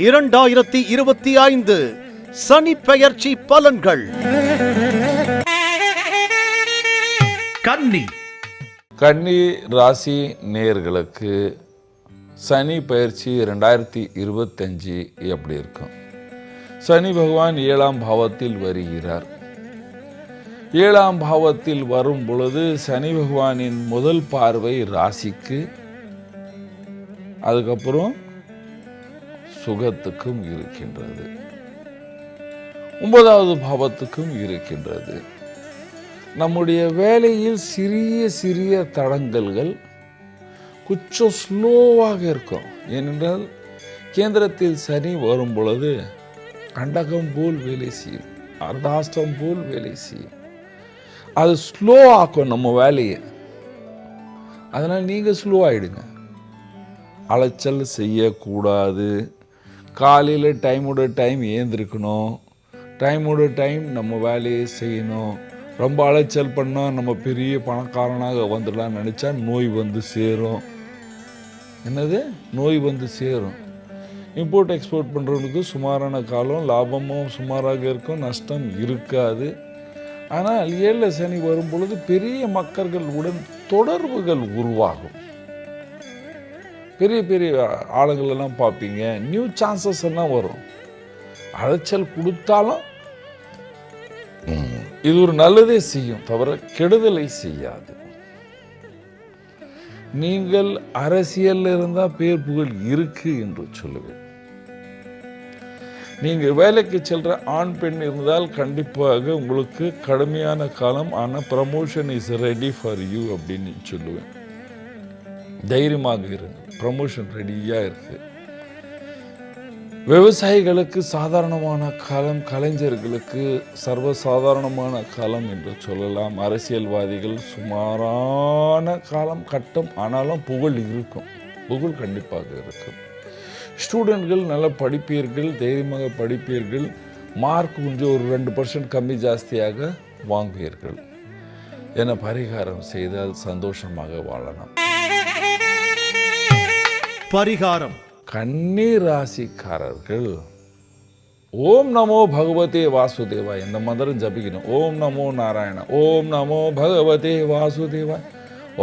இரண்டாயிரத்தி இருபத்தி ஐந்து சனி பெயர்ச்சி பலன்கள். கன்னி. கன்னி ராசி நேயர்களுக்கு சனி பயிற்சி ரெண்டாயிரத்தி இருபத்தஞ்சு எப்படி இருக்கும்? சனி பகவான் ஏழாம் பாவத்தில் வருகிறார். ஏழாம் பாவத்தில் வரும் பொழுது சனி பகவானின் முதல் பார்வை ராசிக்கு. அதுக்கப்புறம் சுகத்துக்கும் இருக்கின்றது. ஒன்பதாவது பாவத்துக்கும் இருக்கின்றது. நம்முடைய வேலையில் சிறிய சிறிய தடங்கல்கள் கொஞ்சம் ஸ்லோவாக இருக்கும். ஏனென்றால் கேந்திரத்தில் சனி வரும் பொழுது கண்டகம் போல் வேலை செய்யும். அர்தாஷ்டம் போல் வேலை செய்யும். அது ஸ்லோ ஆக்கும் நம்ம வேலையை. அதனால் நீங்கள் ஸ்லோ ஆகிடுங்க அலைச்சல் செய்யக்கூடாது. காலையில் டைமோட டைம் ஏந்திருக்கணும். டைமோட டைம் நம்ம வேலையை செய்யணும். ரொம்ப அலைச்சல் பண்ணால் நம்ம பெரிய பணக்காரனாக வந்துடலாம்னு நினச்சா நோய் வந்து சேரும். என்னது? நோய் வந்து சேரும். இம்போர்ட் எக்ஸ்போர்ட் பண்ணுறவனுக்கு சுமாரான காலம் லாபமும் சுமாராக இருக்கும் நஷ்டம் இருக்காது. ஆனால் ஏழில் சனி வரும் பொழுது பெரிய மக்கள்களுடன் தொடர்புகள் உருவாகும். பெரிய பெரிய ஆளுங்களெல்லாம் பார்ப்பீங்க. நியூ சான்சஸ் எல்லாம் வரும்? அலைச்சல் கொடுத்தாலும் இது ஒரு நல்லதே செய்யும் தவிர கெடுதலை செய்யாது. நீங்கள் அரசியலில் இருந்தால் பேர் புகழ் இருக்கு என்று சொல்லுவேன். நீங்கள் வேலைக்கு செல்கிற ஆண் பெண் இருந்தால் கண்டிப்பாக உங்களுக்கு கடுமையான காலம் ஆனால் promotion is ready for you அப்படின்னு சொல்லுவேன். தைரியமாக இருங்க. ப்ரமோஷன் ரெடியாக இருக்கு. விவசாயிகளுக்கு சாதாரணமான காலம் கலைஞர்களுக்கு சர்வசாதாரணமான காலம் என்று சொல்லலாம். அரசியல்வாதிகள் சுமாரான காலம் கட்டம் ஆனாலும் புகழ் இருக்கும். புகழ் கண்டிப்பாக இருக்கும். ஸ்டூடெண்ட்கள் நல்லா படிப்பீர்கள் தைரியமாக படிப்பீர்கள். மார்க் கொஞ்சம் ஒரு ரெண்டு பர்சன்ட் கம்மி ஜாஸ்தியாக வாங்குவீர்கள். என பரிகாரம் செய்தால் சந்தோஷமாக வாழலாம். பரிகாரம். கன்னி ராசிக்காரர்கள் ஓம் நமோ பகவதே வாசுதேவா இந்த மந்திரம் ஜபிக்கணும். ஓம் நமோ நாராயண ஓம் நமோ பகவதே வாசுதேவா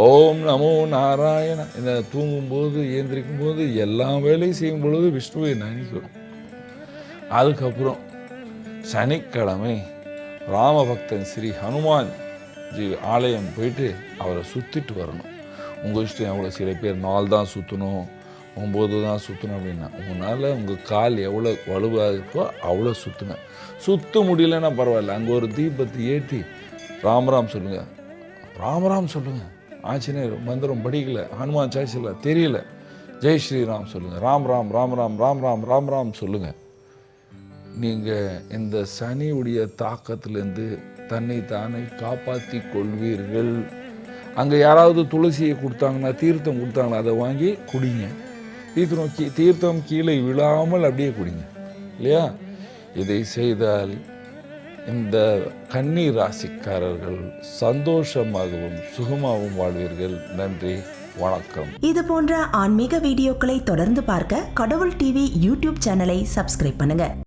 ஓம் நமோ நாராயண. இந்த தூங்கும்போது ஏந்திரிக்கும் போது எல்லா வேலையும் செய்யும் பொழுது விஷ்ணுவை நினைக்கணும் அதுக்கப்புறம் சனிக்கிழமை ராமபக்தன் ஸ்ரீ ஹனுமான் ஜி ஆலயம் போயிட்டு அவரை சுற்றிட்டு வரணும். உங்கள் இஷ்டம் எவ்வளோ சில பேர் நாள் தான் சுற்றணும் ஒம்பது தான் சுற்றணும் அப்படின்னா உன்னால் உங்கள் கால் எவ்வளோ வலுவாக இருக்கோ அவ்வளோ சுற்றுங்க சுற்ற முடியலன்னா பரவாயில்ல. அங்கே ஒரு தீபத்தை ஏற்றி ராமராம் சொல்லுங்கள் ராமராம் சொல்லுங்கள் ஆஞ்சநேயர் மந்திரம் படிக்கல. ஹனுமான் சாய்ஸில் தெரியல. ஜெய் ஸ்ரீராம் சொல்லுங்கள் ராம் ராம் ராம் ராம் ராம் ராம் ராம் ராம் சொல்லுங்கள் நீங்கள் இந்த சனியுடைய தாக்கத்திலேருந்து தன்னை தானே காப்பாற்றி கொள்வீர்கள். அங்கே யாராவது துளசியை கொடுத்தாங்கன்னா தீர்த்தம் கொடுத்தாங்கன்னா அதை வாங்கி குடிங்க. தீர்த்தம் கீ தீர்த்தம் கீழே விழாமல் அப்படியே குடிங்க இல்லையா? இதை செய்தால் இந்த கன்னி ராசிக்காரர்கள் சந்தோஷமாகவும் சுகமாகவும் வாழ்வீர்கள். நன்றி வணக்கம். இது போன்ற ஆன்மீக வீடியோக்களை தொடர்ந்து பார்க்க கடவுள் டிவி யூடியூப் சேனலை சப்ஸ்கிரைப் பண்ணுங்க.